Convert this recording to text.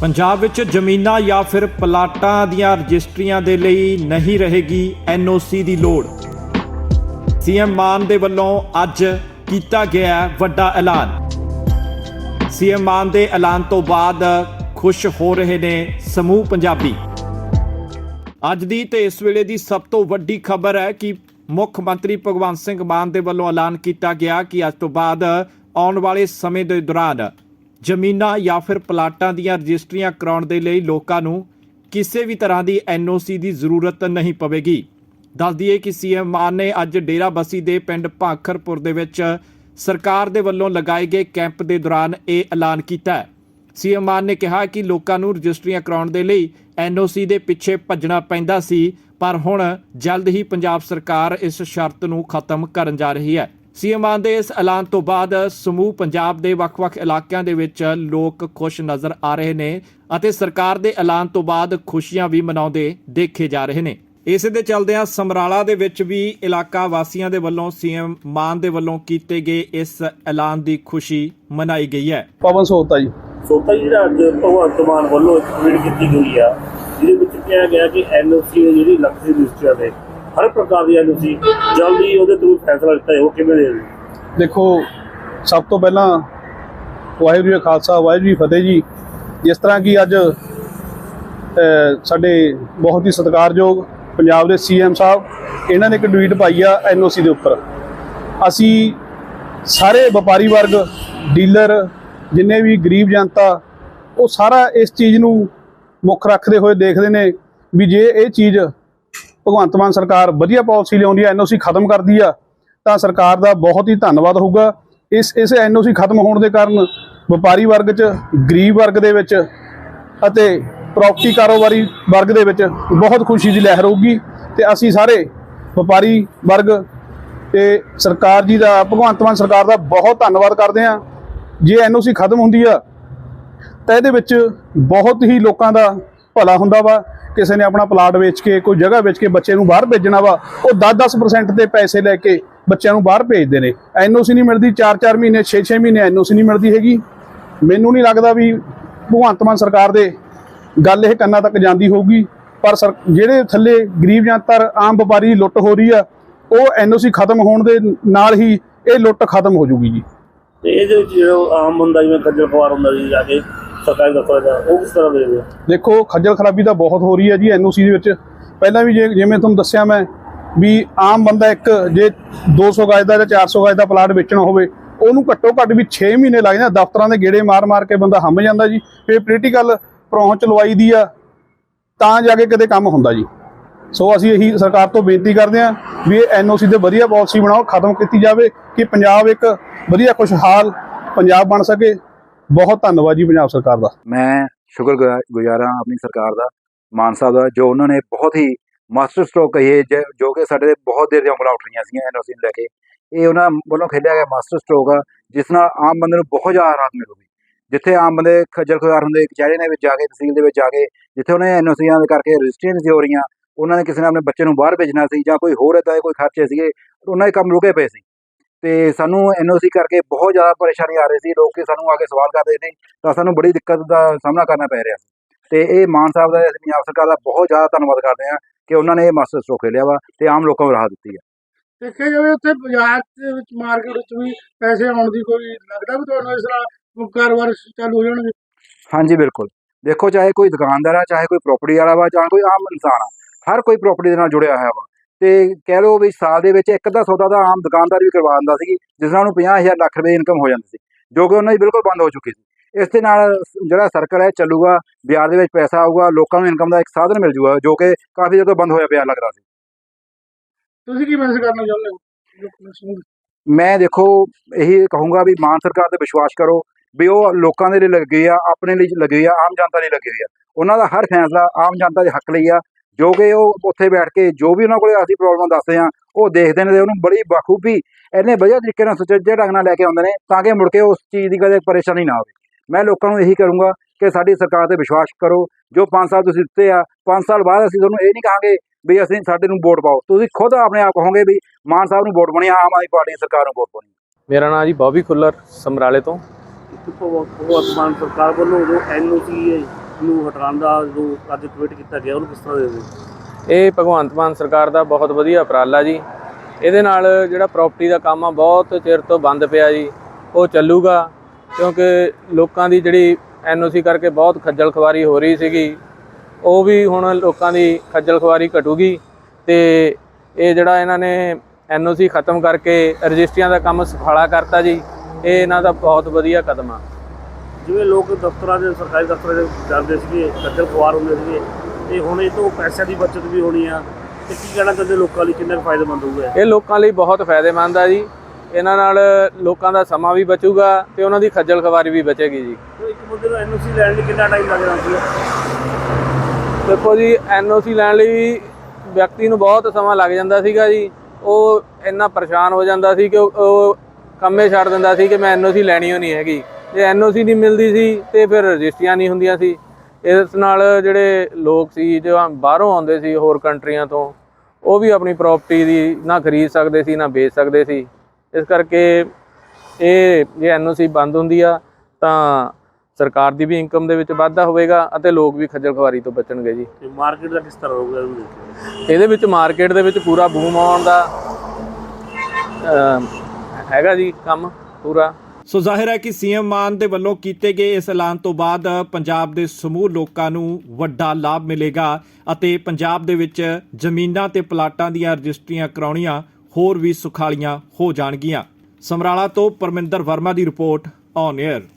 ਪੰਜਾਬ ਵਿੱਚ ਜ਼ਮੀਨਾਂ ਜਾਂ ਫਿਰ ਪਲਾਟਾਂ ਦੀਆਂ ਰਜਿਸਟਰੀਆਂ ਦੇ ਲਈ ਨਹੀਂ ਰਹੇਗੀ ਐਨਓਸੀ ਦੀ ਲੋੜ। ਸੀਐਮ ਮਾਨ ਦੇ ਵੱਲੋਂ ਅੱਜ ਕੀਤਾ ਗਿਆ ਵੱਡਾ ਐਲਾਨ। ਸੀਐਮ ਮਾਨ ਦੇ ਐਲਾਨ ਤੋਂ ਬਾਅਦ ਖੁਸ਼ ਹੋ ਰਹੇ ਨੇ ਸਮੂਹ ਪੰਜਾਬੀ। ਅੱਜ ਦੀ ਤੇ ਇਸ ਵੇਲੇ ਦੀ ਸਭ ਤੋਂ ਵੱਡੀ ਖਬਰ ਹੈ ਕਿ ਮੁੱਖ ਮੰਤਰੀ ਭਗਵੰਤ ਸਿੰਘ ਮਾਨ ਦੇ ਵੱਲੋਂ ਐਲਾਨ ਕੀਤਾ ਗਿਆ ਕਿ ਅੱਜ ਤੋਂ ਬਾਅਦ ਆਉਣ ਵਾਲੇ ਸਮੇਂ ਦੇ ਦੌਰਾਨ ਜ਼ਮੀਨਾਂ ਜਾਂ ਫਿਰ ਪਲਾਟਾਂ ਦੀਆਂ ਰਜਿਸਟਰੀਆਂ ਕਰਾਉਣ ਦੇ ਲਈ ਲੋਕਾਂ ਨੂੰ ਕਿਸੇ ਵੀ ਤਰ੍ਹਾਂ ਦੀ ਐਨਓਸੀ ਦੀ ਜ਼ਰੂਰਤ ਨਹੀਂ ਪਵੇਗੀ। ਦੱਸ ਦਈਏ ਕਿ ਸੀਐਮ ਮਾਨ ਨੇ ਅੱਜ ਡੇਰਾ ਬਸੀ ਦੇ ਪਿੰਡ ਭਾਖਰਪੁਰ ਦੇ ਵਿੱਚ ਸਰਕਾਰ ਦੇ ਵੱਲੋਂ ਲਗਾਏ ਗਏ ਕੈਂਪ ਦੇ ਦੌਰਾਨ ਇਹ ਐਲਾਨ ਕੀਤਾ ਹੈ। ਸੀਐਮ ਮਾਨ ਨੇ ਕਿਹਾ ਕਿ ਲੋਕਾਂ ਨੂੰ ਰਜਿਸਟਰੀਆਂ ਕਰਾਉਣ ਦੇ ਲਈ ਐਨਓਸੀ ਦੇ ਪਿੱਛੇ ਭੱਜਣਾ ਪੈਂਦਾ ਸੀ, ਪਰ ਹੁਣ ਜਲਦ ਹੀ ਪੰਜਾਬ ਸਰਕਾਰ ਇਸ ਸ਼ਰਤ ਨੂੰ ਖਤਮ ਕਰਨ ਜਾ ਰਹੀ ਹੈ। ਸੀਐਮ ਮਾਨ ਦੇ ਇਸ ਐਲਾਨ ਤੋਂ ਬਾਅਦ ਸਮੂਹ ਪੰਜਾਬ ਦੇ ਵੱਖ-ਵੱਖ ਇਲਾਕਿਆਂ ਦੇ ਵਿੱਚ ਲੋਕ ਖੁਸ਼ ਨਜ਼ਰ ਆ ਰਹੇ ਨੇ ਅਤੇ ਸਰਕਾਰ ਦੇ ਐਲਾਨ ਤੋਂ ਬਾਅਦ ਖੁਸ਼ੀਆਂ ਵੀ ਮਨਾਉਂਦੇ ਦੇਖੇ ਜਾ ਰਹੇ ਨੇ। ਇਸੇ ਦੇ ਚੱਲਦਿਆਂ ਸਮਰਾਲਾ ਦੇ ਵਿੱਚ ਵੀ ਇਲਾਕਾ ਵਾਸੀਆਂ ਦੇ ਵੱਲੋਂ ਸੀਐਮ ਮਾਨ ਦੇ ਵੱਲੋਂ ਕੀਤੇ ਗਏ ਇਸ ਐਲਾਨ ਦੀ ਖੁਸ਼ੀ ਮਨਾਈ ਗਈ ਹੈ। ਪਵਨ ਸੋਤਾ ਜੀ। ਸੋਤਾ ਜੀ ਜਿਹੜਾ ਅੱਜ ਭਗਵੰਤ ਮਾਨ ਵੱਲੋਂ ਇੱਕ ਟਵੀਟ ਕੀਤੀ ਗਈ ਆ ਜਿਹਦੇ ਵਿੱਚ ਕਿਹਾ ਗਿਆ ਕਿ ਐਨਓਸੀ ਜਿਹੜੀ ਲੱਖੀ ਰਜਿਸਟਰ ਦੇ ਹਰ ਪ੍ਰਕਾਰ ਦੀ ਐਨਓਸੀ ਜਲਦੀ ਉਹਦੇ ਤੋਂ ਫੈਸਲਾ ਲਿੱਤਾ ਜਾਊ ਕਿਵੇਂ ਦੇ ਦੇਖੋ, ਸਭ ਤੋਂ ਪਹਿਲਾਂ ਵਾਹਿਗੁਰੂ ਜੀ ਖਾਲਸਾ, ਵਾਹਿਗੁਰੂ ਜੀ ਫਤਿਹ ਜੀ। ਜਿਸ ਤਰ੍ਹਾਂ ਕਿ ਅੱਜ ਸਾਡੇ ਬਹੁਤ ਹੀ ਸਤਿਕਾਰਯੋਗ ਪੰਜਾਬ ਦੇ ਸੀਐਮ ਸਾਹਿਬ, ਇਹਨਾਂ ਨੇ ਇੱਕ ਟਵੀਟ ਪਾਈ ਆ ਐਨਓਸੀ ਦੇ ਉੱਪਰ। ਅਸੀਂ ਸਾਰੇ ਵਪਾਰੀ ਵਰਗ, ਡੀਲਰ, ਜਿੰਨੇ ਵੀ ਗਰੀਬ ਜਨਤਾ, ਉਹ ਸਾਰਾ ਇਸ ਚੀਜ਼ ਨੂੰ ਮੁੱਖ ਰੱਖਦੇ ਹੋਏ ਦੇਖਦੇ ਨੇ ਵੀ ਜੇ ਇਹ ਚੀਜ਼ ਭਗਵੰਤ ਮਾਨ ਸਰਕਾਰ ਵਧੀਆ ਪਾਲਿਸੀ ਲਿਆਉਂਦੀ ਹੈ ਐਨਓਸੀ ਖਤਮ ਕਰਦੀ ਆ, ਤਾਂ ਸਰਕਾਰ ਦਾ ਬਹੁਤ ਹੀ ਧੰਨਵਾਦ ਹੋਊਗਾ। ਇਸ ਇਸ ਐਨਓਸੀ ਖਤਮ ਹੋਣ ਦੇ ਕਾਰਨ ਵਪਾਰੀ ਵਰਗ 'ਚ, ਗਰੀਬ ਵਰਗ ਦੇ ਵਿੱਚ ਅਤੇ ਪ੍ਰਾਪਰਟੀ ਕਾਰੋਬਾਰੀ ਵਰਗ ਦੇ ਵਿੱਚ ਬਹੁਤ ਖੁਸ਼ੀ ਦੀ ਲਹਿਰ ਹੋਊਗੀ ਤੇ ਅਸੀਂ ਸਾਰੇ ਵਪਾਰੀ ਵਰਗ ਤੇ ਸਰਕਾਰ ਜੀ ਦਾ, ਭਗਵੰਤ ਮਾਨ ਸਰਕਾਰ ਦਾ ਬਹੁਤ ਧੰਨਵਾਦ ਕਰਦੇ ਹਾਂ। ਜੇ ਐਨਓਸੀ ਖਤਮ ਹੁੰਦੀ ਆ, ਤਾਂ ਇਹਦੇ ਵਿੱਚ ਬਹੁਤ ਹੀ ਲੋਕਾਂ ਦਾ ਭਲਾ ਹੁੰਦਾ ਵਾ। ਕਿਸੇ ਨੇ ਆਪਣਾ ਪਲਾਟ ਵੇਚ ਕੇ, ਕੋਈ ਜਗ੍ਹਾ ਵੇਚ ਕੇ ਬੱਚੇ ਨੂੰ ਬਾਹਰ ਭੇਜਣਾ ਵਾ, ਉਹ 10-10% ਤੇ ਪੈਸੇ ਲੈ ਕੇ ਬੱਚਿਆਂ ਨੂੰ ਬਾਹਰ ਭੇਜਦੇ ਨੇ। ਐਨਓਸੀ ਨਹੀਂ ਮਿਲਦੀ 4-4 ਮਹੀਨੇ 6-6 ਮਹੀਨੇ ਐਨਓਸੀ ਨਹੀਂ ਮਿਲਦੀ ਹੈਗੀ। ਮੈਨੂੰ ਨਹੀਂ ਲੱਗਦਾ ਵੀ ਭਗਵੰਤ ਮਾਨ ਸਰਕਾਰ ਦੇ ਗੱਲ ਇਹ ਕੰਨਾਂ ਤੱਕ ਜਾਂਦੀ ਹੋਊਗੀ, ਪਰ ਸਰ, ਜਿਹੜੇ ਥੱਲੇ ਗਰੀਬ ਜਨਤਾ, ਆਮ ਵਪਾਰੀ ਦੀ ਲੁੱਟ ਹੋ ਰਹੀ ਆ, ਉਹ ਐਨਓਸੀ ਖਤਮ ਹੋਣ ਦੇ ਨਾਲ ਹੀ ਇਹ ਲੁੱਟ ਖਤਮ ਹੋ ਜੂਗੀ ਜੀ। ਤੇ ਇਹਦੇ ਵਿੱਚ ਆਮ ਬੰਦਾ ਜਿਵੇਂ ਕੱਜਲ ਖਵਾਰ ਹੁੰਦਾ ਜੀ ਜਾ ਕੇ ਸਰਕਾਰੀ ਦਫ਼ਤਰ ਦਾ ਉਹ ਕਿਸ ਤਰ੍ਹਾਂ ਦੇ ਦੇਖੋ, ਖੱਜਲ ਖਰਾਬੀ ਤਾਂ ਬਹੁਤ ਹੋ ਰਹੀ ਹੈ ਜੀ ਐਨਓਸੀ ਦੇ ਵਿੱਚ। ਪਹਿਲਾਂ ਵੀ ਜੇ, ਜਿਵੇਂ ਤੁਹਾਨੂੰ ਦੱਸਿਆ ਮੈਂ ਵੀ ਆਮ ਬੰਦਾ ਇੱਕ ਜੇ 200 ਗਜ ਦਾ ਜਾਂ 400 ਗਜ ਦਾ ਪਲਾਟ ਵੇਚਣਾ ਹੋਵੇ, ਉਹਨੂੰ ਘੱਟੋ ਘੱਟ ਵੀ 6 ਮਹੀਨੇ ਲੱਗ ਜਾਂਦੇ ਦਫ਼ਤਰਾਂ ਦੇ ਗੇੜੇ ਮਾਰ-ਮਾਰ ਕੇ ਬੰਦਾ ਹੰਮ ਜਾਂਦਾ ਜੀ। ਫਿਰ ਪੋਲੀਟੀਕਲ ਪਹੁੰਚ ਲਵਾਈ ਦੀ ਆ, ਤਾਂ ਜਾ ਕੇ ਕਿਤੇ ਕੰਮ ਹੁੰਦਾ ਜੀ। ਸੋ ਅਸੀਂ ਇਹੀ ਸਰਕਾਰ ਤੋਂ ਬੇਨਤੀ ਕਰਦੇ ਹਾਂ ਵੀ ਇਹ ਐਨਓਸੀ ਤੇ ਵਧੀਆ ਪਾਲਿਸੀ ਬਣਾਓ, ਖਤਮ ਕੀਤੀ ਜਾਵੇ, ਕਿ ਪੰਜਾਬ ਇੱਕ ਵਧੀਆ ਖੁਸ਼ਹਾਲ ਪੰਜਾਬ ਬਣ ਸਕੇ। ਬਹੁਤ ਧੰਨਵਾਦ ਜੀ ਪੰਜਾਬ ਸਰਕਾਰ ਦਾ। ਮੈਂ ਸ਼ੁਕਰ ਗੁਜ਼ਾ- ਗੁਜ਼ਾਰ ਹਾਂ ਆਪਣੀ ਸਰਕਾਰ ਦਾ, ਮਾਨ ਸਾਹਿਬ ਦਾ, ਜੋ ਉਹਨਾਂ ਨੇ ਬਹੁਤ ਹੀ ਮਾਸਟਰ ਸਟ੍ਰੋਕ ਕਹੀਏ ਜ- ਜੋ ਕਿ ਸਾਡੇ ਬਹੁਤ ਦੇਰ ਦੀਆਂ ਉਂਗਲਾਂ ਉੱਠ ਰਹੀਆਂ ਸੀਗੀਆਂ ਐਨਓਸੀ ਨੂੰ ਲੈ ਕੇ। ਇਹ ਉਹਨਾਂ ਵੱਲੋਂ ਖੇਡਿਆ ਗਿਆ ਮਾਸਟਰ ਸਟ੍ਰੋਕ ਆ, ਜਿਸ ਨਾਲ ਆਮ ਬੰਦੇ ਨੂੰ ਬਹੁਤ ਜ਼ਿਆਦਾ ਰਾਹਤ ਮਿਲੂਗੀ। ਜਿੱਥੇ ਆਮ ਬੰਦੇ ਖੱਜਲ ਖੁਆਰ ਹੁੰਦੇ ਕਚਹਿਰੀ ਦੇ ਵਿੱਚ ਜਾ ਕੇ, ਤਹਿਸੀਲ ਦੇ ਵਿੱਚ ਜਾ ਕੇ, ਜਿੱਥੇ ਉਹਨੇ ਐਨਓਸੀਆਂ ਦੇ ਕਰਕੇ ਰਜਿਸਟਰੀਆਂ ਨਹੀਂ ਸੀ ਹੋ ਰਹੀਆਂ, ਉਹਨਾਂ ਨੇ ਕਿਸੇ ਨੇ ਆਪਣੇ ਬੱਚੇ ਨੂੰ ਬਾਹਰ ਭੇਜਣਾ ਸੀ ਜਾਂ ਕੋਈ ਹੋਰ ਏਦਾਂ ਦੇ ਕੋਈ ਖਰਚੇ ਸੀਗੇ, ਉਹਨਾਂ ਦੇ ਕੰਮ ਰੁਕੇ ਪਏ ਸੀ। ਤੇ ਸਾਨੂੰ ਐਨਓਸੀ ਕਰਕੇ ਬਹੁਤ ਜ਼ਿਆਦਾ ਪਰੇਸ਼ਾਨੀ ਆ ਰਹੀ ਸੀ ਲੋਕ ਸਾਨੂੰ ਆ ਕੇ ਸਵਾਲ ਕਰਦੇ ਸੀ ਤਾਂ ਸਾਨੂੰ ਬੜੀ ਦਿੱਕਤ ਦਾ ਸਾਹਮਣਾ ਕਰਨਾ ਪੈ ਰਿਹਾ ਸੀ। ਤੇ ਇਹ ਮਾਨ ਸਾਹਿਬ ਦਾ ਅਸੀਂ ਪੰਜਾਬ ਸਰਕਾਰ ਦਾ ਬਹੁਤ ਜ਼ਿਆਦਾ ਧੰਨਵਾਦ ਕਰਦੇ ਹਾਂ ਕਿ ਉਹਨਾਂ ਨੇ ਇਹ ਮਾਸਟਰ ਸਟ੍ਰੋਕ ਖੇਲਿਆ ਵਾ ਤੇ ਆਮ ਲੋਕਾਂ ਨੂੰ ਰਾਹਤ ਦਿੱਤੀ ਹੈ ਦੇਖਿਆ ਜਾਵੇ ਉੱਥੇ ਬਾਜ਼ਾਰ ਦੇ ਵਿੱਚ ਮਾਰਕੀਟ ਵਿੱਚ ਵੀ ਪੈਸੇ ਆਉਣ ਦੀ ਕੋਈ ਲੱਗਦਾ ਵੀ ਤੁਹਾਨੂੰ ਇਸ ਤਰ੍ਹਾਂ ਕਾਰੋਬਾਰ ਚਾਲੂ ਹੋ ਜਾਣਗੇ? ਹਾਂਜੀ ਬਿਲਕੁਲ। ਦੇਖੋ ਚਾਹੇ ਕੋਈ ਦੁਕਾਨਦਾਰ ਆ ਚਾਹੇ ਕੋਈ ਪ੍ਰਾਪਰਟੀ ਵਾਲਾ ਵਾ ਚਾਹੇ ਕੋਈ ਆਮ ਇਨਸਾਨ ਆ ਹਰ ਕੋਈ ਪ੍ਰਾਪਰਟੀ ਦੇ ਨਾਲ ਜੁੜਿਆ ਹੋਇਆ ਵਾ। ਤੇ ਕਹਿ ਲਓ ਵੀ ਸਾਲ ਦੇ ਵਿੱਚ ਇੱਕ ਅੱਧਾ ਸੌਦਾ ਤਾਂ ਆਮ ਦੁਕਾਨਦਾਰ ਵੀ ਕਰਵਾ ਦਿੰਦਾ ਸੀ ਜਿਸ ਨਾਲ ਉਹਨੂੰ 50000 ਲੱਖ ਰੁਪਏ ਇਨਕਮ ਹੋ ਜਾਂਦੀ ਸੀ ਜੋ ਕਿ ਉਹਨਾਂ ਦੀ ਬਿਲਕੁਲ ਬੰਦ ਹੋ ਚੁੱਕੀ ਸੀ। ਇਸ ਦੇ ਨਾਲ ਜਿਹੜਾ ਸਰਕਲ ਹੈ ਚੱਲੂਗਾ ਬਿਹਾਰ ਦੇ ਵਿੱਚ ਪੈਸਾ ਆਊਗਾ ਲੋਕਾਂ ਨੂੰ ਇਨਕਮ ਦਾ ਇੱਕ ਸਾਧਨ ਮਿਲ ਜੂਗਾ ਜੋ ਕਿ ਕਾਫੀ ਜਦੋਂ ਬੰਦ ਹੋਇਆ ਪਿਆ ਲੱਗਦਾ ਸੀ। ਤੁਸੀਂ ਕੀ ਮੈਸੇਜ ਕਰਨਾ ਚਾਹੁੰਦੇ ਹੋ? ਮੈਂ ਦੇਖੋ ਇਹੀ ਕਹੂੰਗਾ ਵੀ ਮਾਨ ਸਰਕਾਰ ਤੇ ਵਿਸ਼ਵਾਸ ਕਰੋ ਵੀ ਉਹ ਲੋਕਾਂ ਦੇ ਲਈ ਲੱਗੀ ਆ ਆਪਣੇ ਲਈ ਲੱਗੀ ਆ ਆਮ ਜਨਤਾ ਲਈ ਲੱਗੀ ਆ। ਉਹਨਾਂ ਦਾ ਹਰ ਫੈਸਲਾ ਆਮ ਜਨਤਾ ਦੇ ਹੱਕ ਲਈ ਆ ਜੋ ਕਿ ਉਹ ਉੱਥੇ ਬੈਠ ਕੇ ਜੋ ਵੀ ਉਹਨਾਂ ਕੋਲੇ ਅਸੀਂ ਪ੍ਰੋਬਲਮ ਦੱਸਦੇ ਆ ਉਹ ਦੇਖਦੇ ਨੇ ਤੇ ਉਹਨੂੰ ਬੜੀ ਬਖੂਬੀ ਇੰਨੇ ਵਧੀਆ ਤਰੀਕੇ ਨਾਲ ਸੁਚੱਜੇ ਢੰਗ ਨਾਲ ਲੈ ਕੇ ਆਉਂਦੇ ਨੇ ਤਾਂ ਕਿ ਮੁੜ ਕੇ ਉਸ ਚੀਜ਼ ਦੀ ਕਦੇ ਪਰੇਸ਼ਾਨੀ ਨਾ ਆਵੇ ਮੈਂ ਲੋਕਾਂ ਨੂੰ ਇਹੀ ਕਰੂੰਗਾ ਕਿ ਸਾਡੀ ਸਰਕਾਰ ਤੇ ਵਿਸ਼ਵਾਸ ਕਰੋ ਜੋ 5 ਸਾਲ ਤੁਸੀਂ ਦਿੱਤੇ ਆ 5 ਸਾਲ ਬਾਅਦ ਅਸੀਂ ਤੁਹਾਨੂੰ ਇਹ ਨਹੀਂ ਕਹਾਂਗੇ ਵੀ ਅਸੀਂ ਸਾਡੇ ਨੂੰ ਵੋਟ ਪਾਓ। ਤੁਸੀਂ ਖੁਦ ਆਪਣੇ ਆਪ ਕਹੋਗੇ ਵੀ ਮਾਨ ਸਾਹਿਬ ਨੂੰ ਵੋਟ ਪਾਉਣੀ ਆ ਆਮ ਆਦਮੀ ਪਾਰਟੀ ਦੀ ਸਰਕਾਰ ਨੂੰ ਵੋਟ ਪਾਉਣੀ ਮੇਰਾ ਨਾਮ ਜੀ ਬੌਬੀ ਖੁੱਲਰ ਸਮਰਾਲੇ ਤੋਂ। ਭਗਵੰਤ ਮਾਨ ਸਰਕਾਰ ਵੱਲੋਂ ਜੋ ਐਨਓਸੀ ਹੈ। ਨੂੰ ਹਟਾਉਣ ਦਾ ਜੋ ਅੱਜ ਟਵੀਟ ਕੀਤਾ ਗਿਆ, ਉਹਨੂੰ ਕਿਸ ਤਰ੍ਹਾਂ ਦੇ ਦਿਓ ਇਹ ਭਗਵੰਤ ਮਾਨ ਸਰਕਾਰ ਦਾ ਬਹੁਤ ਵਧੀਆ ਉਪਰਾਲਾ ਜੀ। ਇਹਦੇ ਨਾਲ ਜਿਹੜਾ ਪ੍ਰਾਪਰਟੀ ਦਾ ਕੰਮ ਆ, ਬਹੁਤ ਚਿਰ ਤੋਂ ਬੰਦ ਪਿਆ ਜੀ। ਉਹ ਚੱਲੂਗਾ, ਕਿਉਂਕਿ ਲੋਕਾਂ ਦੀ ਜਿਹੜੀ ਐਨਓਸੀ ਕਰਕੇ ਬਹੁਤ ਖੱਜਲ ਖਵਾਰੀ ਹੋ ਰਹੀ ਸੀਗੀ। ਉਹ ਵੀ ਹੁਣ ਲੋਕਾਂ ਦੀ ਖੱਜਲ ਖਵਾਰੀ ਘਟੂਗੀ ਤੇ ਇਹ ਜਿਹੜਾ ਇਹਨਾਂ ਨੇ ਐਨਓਸੀ ਖਤਮ ਕਰਕੇ ਰਜਿਸਟਰੀਆਂ ਦਾ ਕੰਮ ਸੁਖਾਲਾ ਕਰਤਾ ਜੀ, ਇਹ ਇਹਨਾਂ ਦਾ ਬਹੁਤ ਵਧੀਆ ਕਦਮ ਆ। ਜਿਵੇਂ ਲੋਕ ਦਫ਼ਤਰਾਂ ਦੇ ਸਰਕਾਰੀ ਦਫ਼ਤਰਾਂ ਦੇ ਜਾਂਦੇ ਸੀਗੇ ਖੱਜਲ ਖੁਆਰ ਹੁੰਦੇ ਸੀਗੇ ਤੇ ਹੁਣ ਇਹ ਤੋਂ ਪੈਸਿਆਂ ਦੀ ਬਚਤ ਵੀ ਹੋਣੀ ਆ ਤੇ ਕੀ ਕਹਿਣਾ ਚਾਹੁੰਦੇ ਲੋਕਾਂ ਲਈ ਕਿੰਨਾ ਫਾਇਦੇਮੰਦ ਹੋਊਗਾ ਇਹ? ਲੋਕਾਂ ਲਈ ਬਹੁਤ ਫਾਇਦੇਮੰਦ ਆ ਜੀ। ਇਹਨਾਂ ਨਾਲ ਲੋਕਾਂ ਦਾ ਸਮਾਂ ਵੀ ਬਚੂਗਾ ਤੇ ਉਹਨਾਂ ਦੀ ਖੱਜਲ ਖਵਾਰੀ ਵੀ ਬਚੇਗੀ ਜੀ। ਇੱਕ ਬੰਦੇ ਨੂੰ ਐਨਓਸੀ ਲੈਣ ਲਈ ਕਿੰਨਾ ਟਾਈਮ ਲੱਗ ਜਾਂਦਾ ਸੀ ਦੇਖੋ ਜੀ ਐਨਓਸੀ ਲੈਣ ਲਈ ਵਿਅਕਤੀ ਨੂੰ ਬਹੁਤ ਸਮਾਂ ਲੱਗ ਜਾਂਦਾ ਸੀਗਾ ਜੀ। ਉਹ ਇੰਨਾ ਪਰੇਸ਼ਾਨ ਹੋ ਜਾਂਦਾ ਸੀ ਕਿ ਉਹ- ਉਹ ਕੰਮੇ ਛੱਡ ਦਿੰਦਾ ਸੀ ਕਿ ਮੈਂ ਐਨਓਸੀ ਲੈਣੀ ਹੋ ਨਹੀਂ ਹੈਗੀ। ਜੇ ਐਨਓਸੀ ਨਹੀਂ ਮਿਲਦੀ ਸੀ ਤੇ ਫਿਰ ਰਜਿਸਟਰੀਆਂ ਨਹੀਂ ਹੁੰਦੀਆਂ ਸੀ। ਇਸ ਨਾਲ ਜਿਹੜੇ ਲੋਕ ਸੀ ਜੋ ਬਾਹਰੋਂ ਆਉਂਦੇ ਸੀ ਹੋਰ ਕੰਟਰੀਆਂ ਤੋਂ ਉਹ ਵੀ ਆਪਣੀ ਪ੍ਰਾਪਰਟੀ ਦੀ ਨਾ ਖਰੀਦ ਸਕਦੇ ਸੀ ਨਾ ਵੇਚ ਸਕਦੇ ਸੀ। ਇਸ ਕਰਕੇ ਇਹ ਜੇ ਐਨਓਸੀ ਬੰਦ ਹੁੰਦੀ ਆ ਤਾਂ ਸਰਕਾਰ ਦੀ ਵੀ ਇਨਕਮ ਦੇ ਵਿੱਚ ਵਾਧਾ ਹੋਵੇਗਾ ਅਤੇ ਲੋਕ ਵੀ ਖੱਜਲ ਖਵਾਰੀ ਤੋਂ ਬਚਣਗੇ ਜੀ। ਤੇ ਮਾਰਕੀਟ ਦਾ ਕਿਸ ਤਰ੍ਹਾਂ ਹੋਊਗਾ ਇਹਦੇ ਵਿੱਚ ਮਾਰਕੀਟ ਦੇ ਵਿੱਚ ਪੂਰਾ ਬੂਮ ਆਉਣ ਦਾ ਹੈਗਾ ਜੀ ਕੰਮ ਪੂਰਾ। ਸੋ ਜ਼ਾਹਿਰ ਹੈ ਕਿ ਸੀਐਮ ਮਾਨ ਦੇ ਵੱਲੋਂ ਕੀਤੇ ਗਏ ਇਸ ਐਲਾਨ ਤੋਂ ਬਾਅਦ ਪੰਜਾਬ ਦੇ ਸਮੂਹ ਲੋਕਾਂ ਨੂੰ ਵੱਡਾ ਲਾਭ ਮਿਲੇਗਾ ਅਤੇ ਪੰਜਾਬ ਦੇ ਵਿੱਚ ਜ਼ਮੀਨਾਂ ਤੇ ਪਲਾਟਾਂ ਦੀਆਂ ਰਜਿਸਟਰੀਆਂ ਕਰਾਉਣੀਆਂ ਹੋਰ ਵੀ ਸੁਖਾਲੀਆਂ ਹੋ ਜਾਣਗੀਆਂ। ਸਮਰਾਲਾ ਤੋਂ ਪਰਮਿੰਦਰ ਵਰਮਾ ਦੀ ਰਿਪੋਰਟ ਔਨ 에ਅਰ